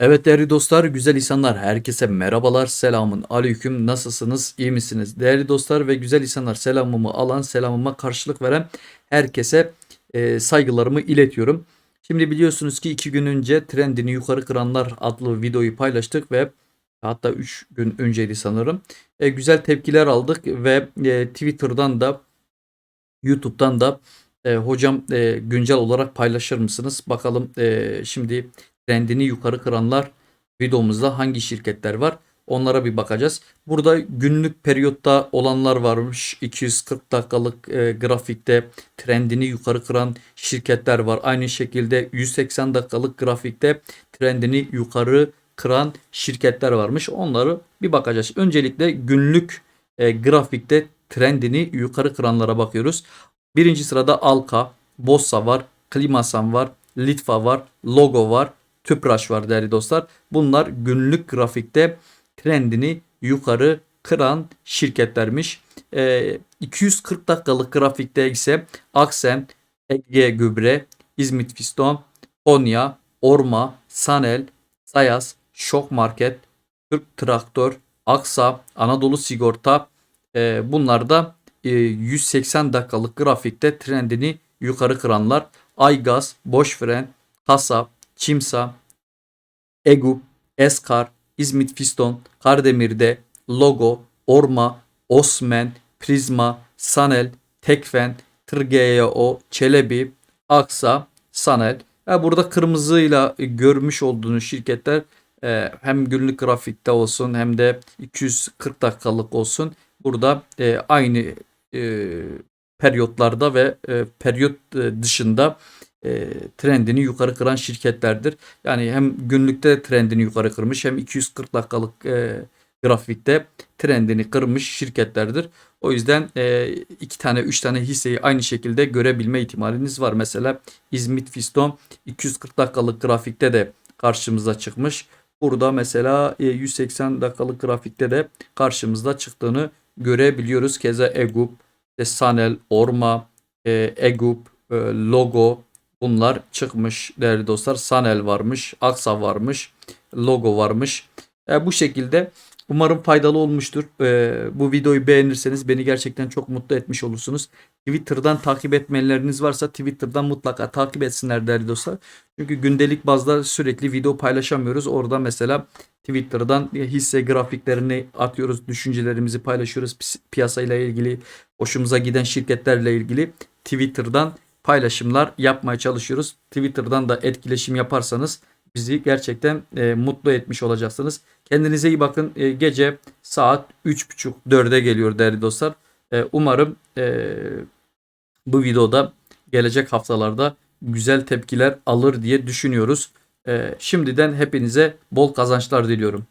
Evet değerli dostlar, güzel insanlar, herkese merhabalar, selamın aleyküm, nasılsınız, iyi misiniz? Değerli dostlar ve güzel insanlar, selamımı alan, selamıma karşılık veren herkese e, saygılarımı iletiyorum. Şimdi biliyorsunuz ki iki gün önce trendini yukarı kıranlar adlı videoyu paylaştık ve hatta 3 gün önceydi sanırım. E, güzel tepkiler aldık ve e, Twitter'dan da YouTube'dan da e, hocam e, güncel olarak paylaşır mısınız? Bakalım e, şimdi trendini yukarı kıranlar videomuzda hangi şirketler var? Onlara bir bakacağız. Burada günlük periyotta olanlar varmış. 240 dakikalık e, grafikte trendini yukarı kıran şirketler var. Aynı şekilde 180 dakikalık grafikte trendini yukarı kıran şirketler varmış. Onları bir bakacağız. Öncelikle günlük e, grafikte trendini yukarı kıranlara bakıyoruz. Birinci sırada Alka, Bossa var, Klimasan var, Litva var, Logo var, Tüpraş var değerli dostlar. Bunlar günlük grafikte trendini yukarı kıran şirketlermiş. Ee, 240 dakikalık grafikte ise Aksen, Ege Gübre, İzmit Fiston, Konya, Orma, Sanel, Sayas, Şok Market, Türk Traktör, Aksa, Anadolu Sigorta e, bunlar da e, 180 dakikalık grafikte trendini yukarı kıranlar. Aygaz, Boşfren, Kasap, Çimsa, Egup, Eskar, İzmit Fiston, Kardemir'de, Logo, Orma, Osmen, Prizma, Sanel, Tekfen, Tırgeo, Çelebi, Aksa, Sanel. Ya burada kırmızıyla görmüş olduğunuz şirketler e, hem günlük grafikte olsun hem de 240 dakikalık olsun. Burada e, aynı e, periyotlarda ve periyot dışında e, trendini yukarı kıran şirketlerdir. Yani hem günlükte trendini yukarı kırmış hem 240 dakikalık e, grafikte trendini kırmış şirketlerdir. O yüzden e, iki tane üç tane hisseyi aynı şekilde görebilme ihtimaliniz var. Mesela İzmit Fiston 240 dakikalık grafikte de karşımıza çıkmış. Burada mesela e, 180 dakikalık grafikte de karşımızda çıktığını görebiliyoruz. Keza Egup, Sanel, Orma, e, Egup, e, Logo bunlar çıkmış değerli dostlar. Sanel varmış, Aksa varmış, Logo varmış. E, bu şekilde umarım faydalı olmuştur. E, bu videoyu beğenirseniz beni gerçekten çok mutlu etmiş olursunuz. Twitter'dan takip etmeleriniz varsa Twitter'dan mutlaka takip etsinler değerli dostlar. Çünkü gündelik bazda sürekli video paylaşamıyoruz. Orada mesela Twitter'dan hisse grafiklerini atıyoruz, düşüncelerimizi paylaşıyoruz. Pi- Piyasayla ilgili, hoşumuza giden şirketlerle ilgili Twitter'dan paylaşımlar yapmaya çalışıyoruz. Twitter'dan da etkileşim yaparsanız bizi gerçekten e, mutlu etmiş olacaksınız. Kendinize iyi bakın. E, gece saat 3.30-4'e geliyor değerli dostlar. E, umarım e, bu videoda gelecek haftalarda güzel tepkiler alır diye düşünüyoruz. E, şimdiden hepinize bol kazançlar diliyorum.